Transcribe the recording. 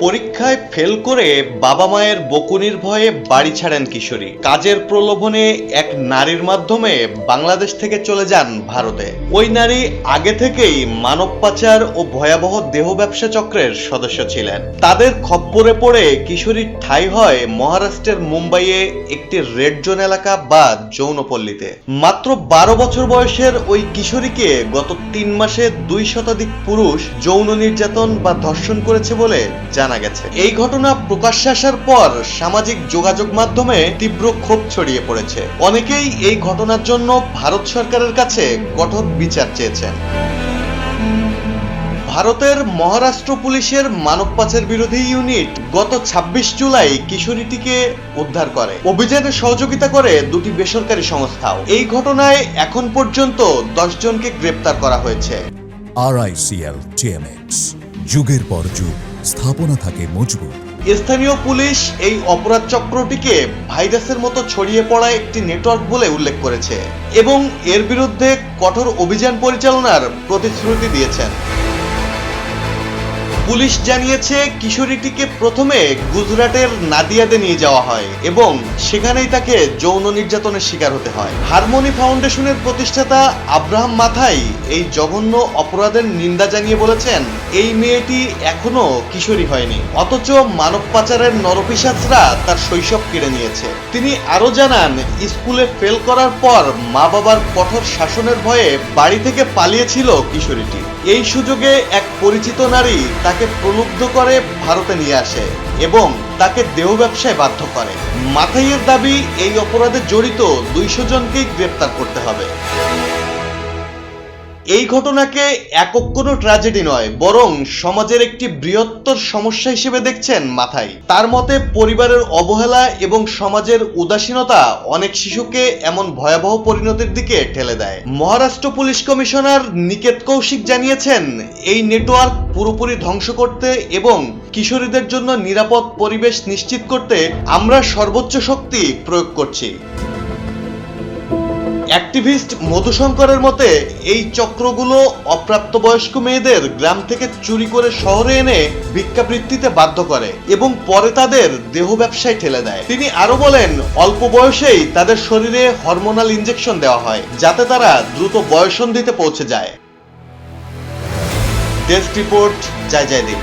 পরীক্ষায় ফেল করে বাবা মায়ের বকুনির ভয়ে বাড়ি ছাড়েন কিশোরী। কাজের প্রলোভনে এক নারীর মাধ্যমে বাংলাদেশ থেকে চলে যান ভারতে। ওই নারী আগে থেকেই মানব পাচার ও ভয়াবহ দেহ ব্যবসা চক্রের সদস্য ছিলেন। তাদের খপ্পরে পড়ে কিশোরীর ঠাই হয় মহারাষ্ট্রের মুম্বাইয়ে একটি রেড জোন এলাকা বা যৌনপল্লীতে। মাত্র বারো বছর বয়সের ওই কিশোরীকে গত তিন মাসে দুই শতাধিক পুরুষ যৌন নির্যাতন বা ধর্ষণ করেছে বলে জানা গেছে। এই ঘটনা প্রকাশ্যে আসার পর সামাজিক যোগাযোগ মাধ্যমে তীব্র ক্ষোভ ছড়িয়ে পড়েছে। অনেকেই এই ঘটনার জন্য ভারত সরকারের কাছে কঠোর বিচার চেয়েছেন। ভারতের মহারাষ্ট্র পুলিশের মানব পাচার বিরোধী ইউনিট গত ২৬ জুলাই কিশোরীটিকে উদ্ধার করে। অভিযানে সহযোগিতা করে দুটি বেসরকারি সংস্থাও। এই ঘটনায় এখন পর্যন্ত দশ জনকে গ্রেপ্তার করা হয়েছে। আরআইসিএল টিএমএক্স যুগের পর যুগ, স্থাপনা থাকে মজবুত। স্থানীয় পুলিশ এই অপরাধ চক্রটিকে ভাইরাসের মতো ছড়িয়ে পড়া একটি নেটওয়ার্ক বলে উল্লেখ করেছে এবং এর বিরুদ্ধে কঠোর অভিযান পরিচালনার প্রতিশ্রুতি দিয়েছেন। পুলিশ জানিয়েছে কিশোরীটিকে প্রথমে গুজরাটের নাদিয়াতে নিয়ে যাওয়া হয় এবং সেখানেই তাকে যৌন নির্যাতনের শিকার হতে হয়। হারমোনি ফাউন্ডেশনের প্রতিষ্ঠাতা আব্রাহাম মাথাই এই জঘন্য অপরাধের নিন্দা জানিয়ে বলেছেন, এই মেয়েটি এখনও কিশোরী হয়নি। অথচ মানব পাচারের নরপিসাচরা তার শৈশব কেড়ে নিয়েছে। তিনি আরও জানান, স্কুলে ফেল করার পর মা বাবার কঠোর শাসনের ভয়ে বাড়ি থেকে পালিয়েছিল কিশোরীটি। এই সুযোগে এক পরিচিত নারী তাকে প্রলুব্ধ করে ভারতে নিয়ে আসে এবং তাকে দেহ ব্যবসায় বাধ্য করে। মাথাইয়ের দাবি, এই অপরাধে জড়িত দুইশো জনকেই গ্রেপ্তার করতে হবে। এই ঘটনাকে একক কোনো ট্র্যাজেডি নয়, বরং সমাজের একটি বৃহত্তর সমস্যা হিসেবে দেখছেন মাথায় তার মতে, পরিবারের অবহেলা এবং সমাজের উদাসীনতা অনেক শিশুকে এমন ভয়াবহ পরিণতির দিকে ঠেলে দেয়। মহারাষ্ট্র পুলিশ কমিশনার নিকেত কৌশিক জানিয়েছেন, এই নেটওয়ার্ক পুরোপুরি ধ্বংস করতে এবং কিশোরীদের জন্য নিরাপদ পরিবেশ নিশ্চিত করতে আমরা সর্বোচ্চ শক্তি প্রয়োগ করছি। অ্যাক্টিভিস্ট মধুশঙ্করের মতে, এই চক্রগুলো অপ্রাপ্তবয়স্ক মেয়েদের গ্রাম থেকে চুরি করে শহরে এনে ভিক্ষাবৃত্তিতে বাধ্য করে এবং পরে তাদের দেহ ব্যবসায় ঠেলে দেয়। তিনি আরও বলেন, অল্প বয়সেই তাদের শরীরে হরমোনাল ইনজেকশন দেওয়া হয়, যাতে তারা দ্রুত বয়সন্ধিতে পৌঁছে যায়। ডেস্ক রিপোর্ট, জয় জয়দীপ